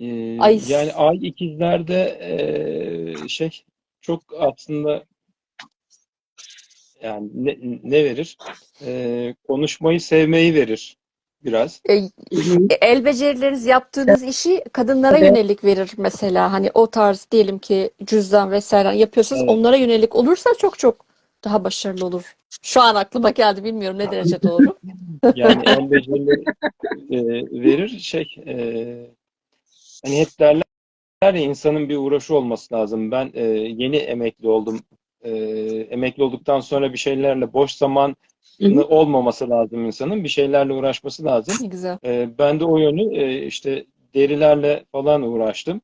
Ee, Ay. yani ay ikizlerde ee, şey çok aslında yani ne, ne verir? Ee, konuşmayı sevmeyi verir biraz. E, el becerileriniz yaptığınız işi kadınlara Evet. yönelik verir mesela. Hani o tarz diyelim ki cüzdan vesaire yapıyorsanız Evet. onlara yönelik olursa çok çok daha başarılı olur. Şu an aklıma geldi bilmiyorum ne derece doğru. Yani el becerileri e, verir. Şey e, hani hep derler ya insanın bir uğraşı olması lazım. Ben e, yeni emekli oldum. E, emekli olduktan sonra bir şeylerle boş zaman olmaması lazım insanın. Bir şeylerle uğraşması lazım. Ne güzel. E, ben de o yönü e, işte derilerle falan uğraştım.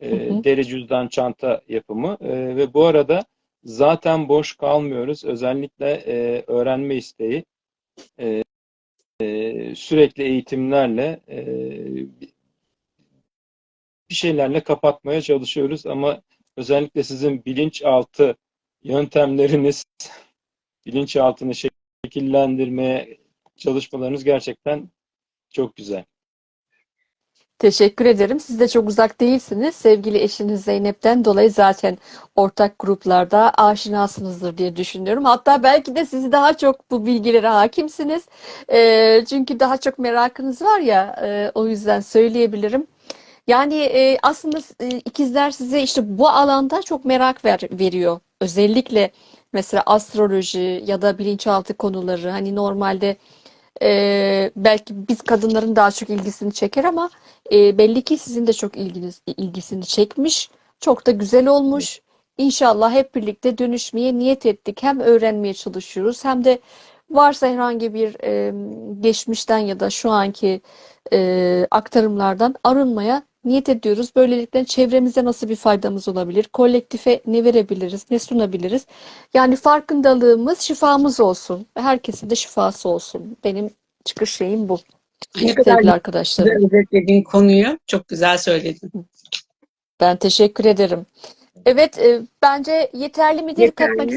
E, Hı hı. deri cüzdan çanta yapımı E, ve bu arada zaten boş kalmıyoruz. Özellikle e, öğrenme isteği e, e, sürekli eğitimlerle e, bir şeylerle kapatmaya çalışıyoruz ama özellikle sizin bilinçaltı yöntemleriniz bilinçaltını şekillendirmeye çalışmalarınız gerçekten çok güzel. Teşekkür ederim. Siz de çok uzak değilsiniz. Sevgili eşiniz Zeynep'ten dolayı zaten ortak gruplarda aşinasınızdır diye düşünüyorum. Hatta belki de sizi daha çok bu bilgilere hakimsiniz. Ee, çünkü daha çok merakınız var ya, e, o yüzden söyleyebilirim. Yani e, aslında e, ikizler size işte bu alanda çok merak ver, veriyor. Özellikle mesela astroloji ya da bilinçaltı konuları hani normalde e, belki biz kadınların daha çok ilgisini çeker ama e, belli ki sizin de çok ilginiz, ilgisini çekmiş. Çok da güzel olmuş. İnşallah hep birlikte dönüşmeye niyet ettik. Hem öğrenmeye çalışıyoruz hem de varsa herhangi bir e, geçmişten ya da şu anki e, aktarımlardan arınmaya niyet ediyoruz. Böylelikle çevremize nasıl bir faydamız olabilir? Kolektife ne verebiliriz? Ne sunabiliriz? Yani farkındalığımız şifamız olsun. Herkesin de şifası olsun. Benim çıkış şeyim bu. Ne kadar güzel özetlediğin konuyu çok güzel söyledin. Ben teşekkür ederim. Evet, e, bence yeterli midir? Yeterli. Katmak